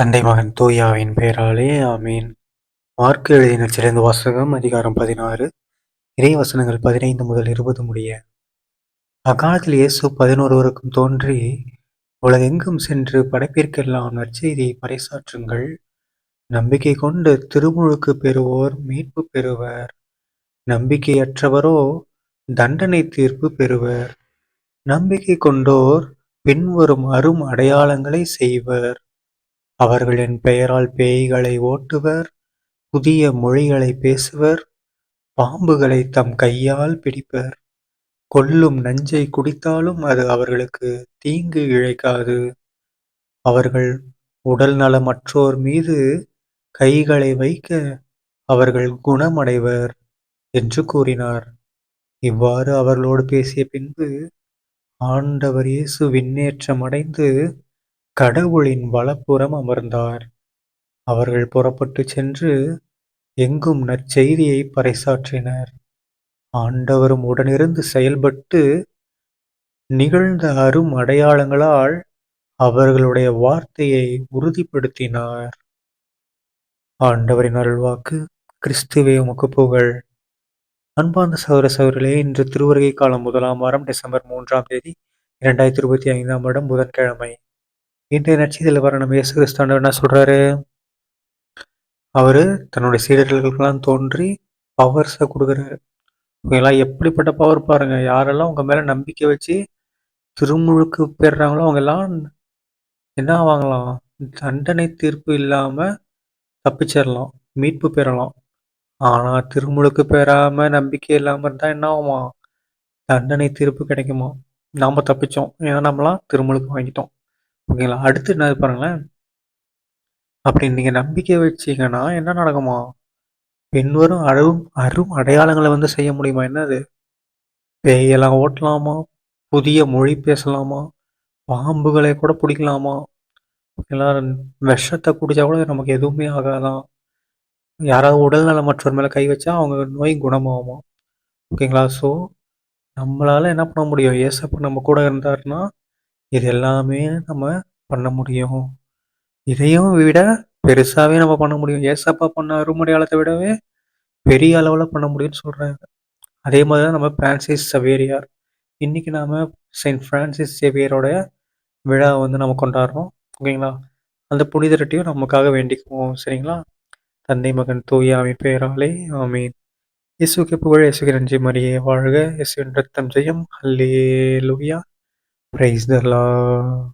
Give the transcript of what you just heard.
தந்தை மகன் தூயாவின் பெயராலே ஆமீன். மார்க் எழுதின சிறந்த வாசகம் அதிகாரம் பதினாறு. இறை வசனங்கள் பதினைந்து முதல் இருபது முடிய. அக்காலத்தில் இயேசு பதினொருவருக்கும் தோன்றி உலகெங்கும் சென்று படைப்பிற்கெல்லாம் நற்செய்தியை பறைசாற்றுங்கள். நம்பிக்கை கொண்டு திருமுழுக்கு பெறுவோர் மீட்பு பெறுவர். நம்பிக்கையற்றவரோ தண்டனை தீர்ப்பு பெறுவர். நம்பிக்கை கொண்டோர் பின்வரும் அரும் அடையாளங்களை செய்வர். அவர்களின் பெயரால் பேய்களை ஓட்டுவர் புதிய மொழிகளை பேசுவர் பாம்புகளை தம் கையால் பிடிப்பர். கொல்லும் நஞ்சை குடித்தாலும் அது அவர்களுக்கு தீங்கு இழைக்காது. அவர்கள் உடல் நலமற்றோர் மீது கைகளை வைக்க அவர்கள் குணமடைவர் என்று கூறினார். இவ்வாறு அவர்களோடு பேசிய பின்பு ஆண்டவர் இயேசு விண்ணேற்றம் அடைந்து கடவுளின் வலப்புறம் அமர்ந்தார். அவர்கள் புறப்பட்டு சென்று எங்கும் நற்செய்தியை பறைசாற்றினர். ஆண்டவரும் உடனிருந்து செயல்பட்டு நிகழ்ந்த அரும் அடையாளங்களால் அவர்களுடைய வார்த்தையை உறுதிப்படுத்தினார். ஆண்டவரின் அருள்வாக்கு கிறிஸ்துவே உமக்கு புகழ். அன்பார்ந்த சகோதர சகோதரிகளே இன்று திருவருகை காலம் முதலாம் வாரம் டிசம்பர் மூன்றாம் தேதி இரண்டாயிரத்தி இருபத்தி ஐந்தாம் வருடம் புதன்கிழமை இன்றைய நட்சத்திரத்தில் வர நம்ம இயேசு கிறிஸ்தாண்டவர் என்ன சொல்கிறாரு அவர் தன்னுடைய சீடர்களுக்கெல்லாம் தோன்றி பவர்ஸை கொடுக்குறாரு. இவங்கெல்லாம் எப்படிப்பட்ட பவர் பாருங்க யாரெல்லாம் உங்கள் மேலே நம்பிக்கை வச்சு திருமுழுக்கு பெறுறாங்களோ அவங்க எல்லாம் என்ன ஆவாங்களாம்? தண்டனை தீர்ப்பு இல்லாமல் தப்பிச்சிடலாம் மீட்பு பெறலாம். ஆனால் திருமுழுக்கு பெறாமல் நம்பிக்கை இல்லாமல் இருந்தால் என்ன ஆகுமா தண்டனை தீர்ப்பு கிடைக்குமா நாம் தப்பிச்சோம். ஏன்னா நம்மளாம் திருமுழுக்கு வாங்கிட்டோம். ஓகேங்களா? அடுத்து என்ன பாருங்களேன். அப்படி நீங்கள் நம்பிக்கை வச்சீங்கன்னா என்ன நடக்குமா? பின்வரும் அரும் அரும் அடையாளங்களை வந்து செய்ய முடியுமா? என்னது? பேயெல்லாம் ஓட்டலாமா? புதிய மொழி பேசலாமா? பாம்புகளை கூட பிடிக்கலாமா? எல்லாரும் விஷத்தை குடிச்சா கூட நமக்கு எதுவுமே ஆகாதான் யாராவது உடல்நலம் மற்றவர் மேலே கை வச்சா அவங்க நோய் குணமாகுமா? ஓகேங்களா? ஸோ நம்மளால் என்ன பண்ண முடியும்? ஏசப்ப நம்ம கூட இருந்தாருன்னா இது எல்லாமே நம்ம பண்ண முடியும். இதையும் விட பெருசாகவே நம்ம பண்ண முடியும். ஏசப்பா பண்ண அருமடையாளத்தை விடவே பெரிய அளவில் பண்ண முடியும்னு சொல்கிறாங்க அதே மாதிரி தான் நம்ம பிரான்சிஸ் சவேரியார். இன்றைக்கி நாம் செயின்ட் ஃப்ரான்சிஸ் சேவியரோட விழா வந்து நம்ம கொண்டாடுறோம். ஓகேங்களா? அந்த புனிதரட்டையும் நமக்காக வேண்டிக்குவோம். சரிங்களா? தந்தை மகன் தூயாவின் பெயராலே ஆமீன். இயேசுக்கு புகழ். இயேசுக்கு நன்றி மரியே. வாழ்க. இயேசுவின் ரத்தம் ஜெயம். அல்லே லுவியா praise the lord.